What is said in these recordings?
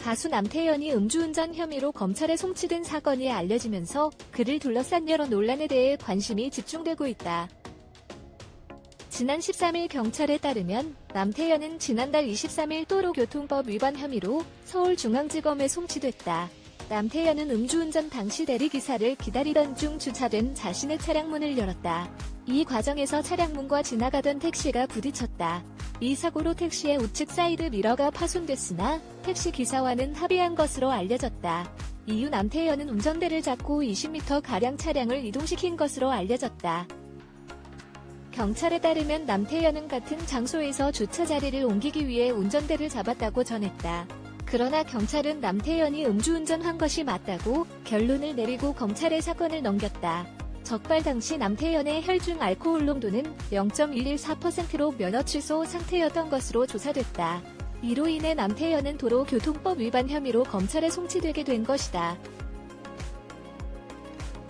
가수 남태현이 음주운전 혐의로 검찰에 송치된 사건이 알려지면서 그를 둘러싼 여러 논란에 대해 관심이 집중되고 있다. 지난 13일 경찰에 따르면 남태현은 지난달 23일 도로교통법 위반 혐의로 서울중앙지검에 송치됐다. 남태현은 음주운전 당시 대리기사를 기다리던 중 주차된 자신의 차량 문을 열었다. 이 과정에서 차량 문과 지나가던 택시가 부딪혔다. 이 사고로 택시의 우측 사이드 미러가 파손됐으나 택시 기사와는 합의한 것으로 알려졌다. 이후 남태현은 운전대를 잡고 20m가량 차량을 이동시킨 것으로 알려졌다. 경찰에 따르면 남태현은 같은 장소에서 주차 자리를 옮기기 위해 운전대를 잡았다고 전했다. 그러나 경찰은 남태현이 음주운전한 것이 맞다고 결론을 내리고 검찰에 사건을 넘겼다. 적발 당시 남태현의 혈중 알코올 농도는 0.114%로 면허 취소 상태였던 것으로 조사됐다. 이로 인해 남태현은 도로교통법 위반 혐의로 검찰에 송치되게 된 것이다.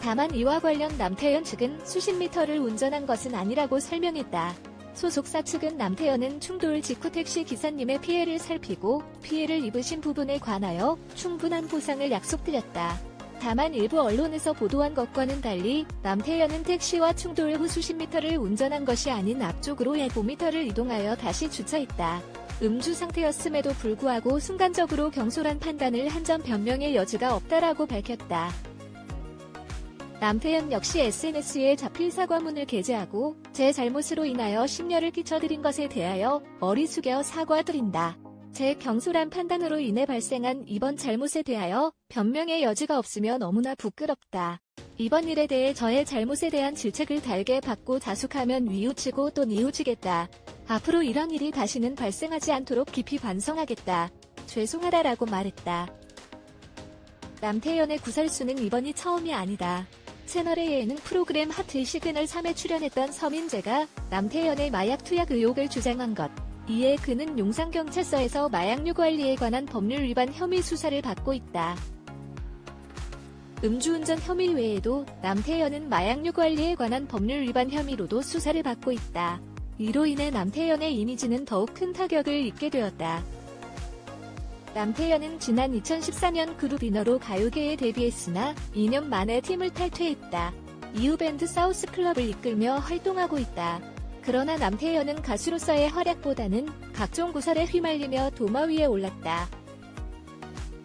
다만 이와 관련 남태현 측은 수십 미터를 운전한 것은 아니라고 설명했다. 소속사 측은 남태현은 충돌 직후 택시 기사님의 피해를 살피고 피해를 입으신 부분에 관하여 충분한 보상을 약속드렸다. 다만 일부 언론에서 보도한 것과는 달리 남태현은 택시와 충돌 후 수십 미터를 운전한 것이 아닌 앞쪽으로 약 5미터를 이동하여 다시 주차했다. 음주 상태였음에도 불구하고 순간적으로 경솔한 판단을 한 점 변명의 여지가 없다라고 밝혔다. 남태현 역시 SNS에 자필 사과문을 게재하고 제 잘못으로 인하여 심려를 끼쳐드린 것에 대하여 머리 숙여 사과드린다. 제 경솔한 판단으로 인해 발생한 이번 잘못에 대하여 변명의 여지가 없으며 너무나 부끄럽다. 이번 일에 대해 저의 잘못에 대한 질책을 달게 받고 자숙하면 위우치고 또 뉘우치겠다. 앞으로 이런 일이 다시는 발생하지 않도록 깊이 반성하겠다. 죄송하다라고 말했다. 남태현의 구설수는 이번이 처음이 아니다. 채널의 예능 프로그램 하트 시그널 3에 출연했던 서민재가 남태현의 마약 투약 의혹을 주장한 것. 이에 그는 용산경찰서에서 마약류 관리에 관한 법률 위반 혐의 수사를 받고 있다. 음주운전 혐의 외에도 남태현은 마약류 관리에 관한 법률 위반 혐의로도 수사를 받고 있다. 이로 인해 남태현의 이미지는 더욱 큰 타격을 입게 되었다. 남태현은 지난 2014년 그룹 위너로 가요계에 데뷔했으나 2년 만에 팀을 탈퇴했다. 이후 밴드 사우스 클럽을 이끌며 활동하고 있다. 그러나 남태현은 가수로서의 활약보다는 각종 구설에 휘말리며 도마 위에 올랐다.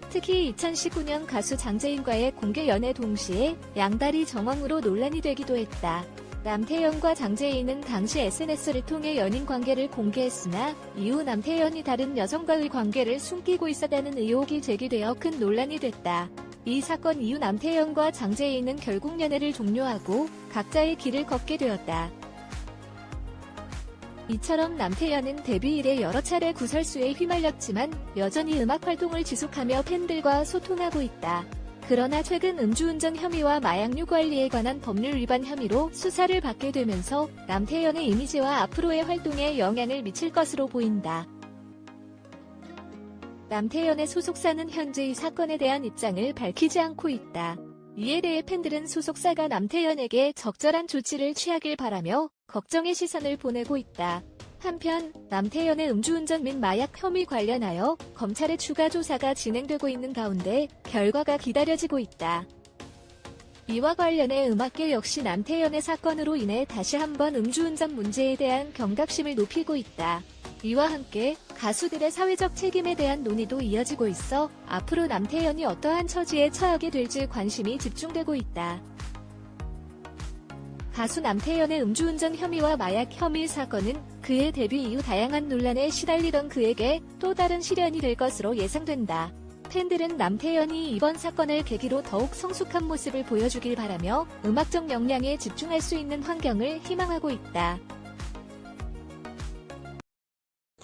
특히 2019년 가수 장재인과의 공개 연애 동시에 양다리 정황으로 논란이 되기도 했다. 남태현과 장재인은 당시 SNS를 통해 연인 관계를 공개했으나 이후 남태현이 다른 여성과의 관계를 숨기고 있었다는 의혹이 제기되어 큰 논란이 됐다. 이 사건 이후 남태현과 장재인은 결국 연애를 종료하고 각자의 길을 걷게 되었다. 이처럼 남태현은 데뷔 이래 여러 차례 구설수에 휘말렸지만 여전히 음악 활동을 지속하며 팬들과 소통하고 있다. 그러나 최근 음주운전 혐의와 마약류 관리에 관한 법률 위반 혐의로 수사를 받게 되면서 남태현의 이미지와 앞으로의 활동에 영향을 미칠 것으로 보인다. 남태현의 소속사는 현재 이 사건에 대한 입장을 밝히지 않고 있다. 이에 대해 팬들은 소속사가 남태현에게 적절한 조치를 취하길 바라며 걱정의 시선을 보내고 있다. 한편 남태현의 음주운전 및 마약 혐의 관련하여 검찰의 추가 조사가 진행되고 있는 가운데 결과가 기다려지고 있다. 이와 관련해 음악계 역시 남태현의 사건으로 인해 다시 한번 음주운전 문제에 대한 경각심을 높이고 있다. 이와 함께 가수들의 사회적 책임에 대한 논의도 이어지고 있어 앞으로 남태현이 어떠한 처지에 처하게 될지 관심이 집중되고 있다. 가수 남태현의 음주운전 혐의와 마약 혐의 사건은 그의 데뷔 이후 다양한 논란에 시달리던 그에게 또 다른 시련이 될 것으로 예상된다. 팬들은 남태현이 이번 사건을 계기로 더욱 성숙한 모습을 보여주길 바라며 음악적 역량에 집중할 수 있는 환경을 희망하고 있다.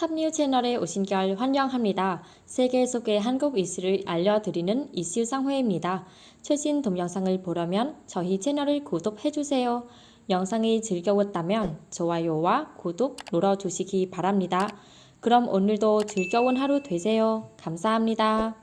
탑뉴 채널에 오신 걸 환영합니다. 세계 속의 한국 이슈를 알려드리는 이슈 상회입니다. 최신 동영상을 보려면 저희 채널을 구독해주세요. 영상이 즐거웠다면 좋아요와 구독 눌러주시기 바랍니다. 그럼 오늘도 즐거운 하루 되세요. 감사합니다.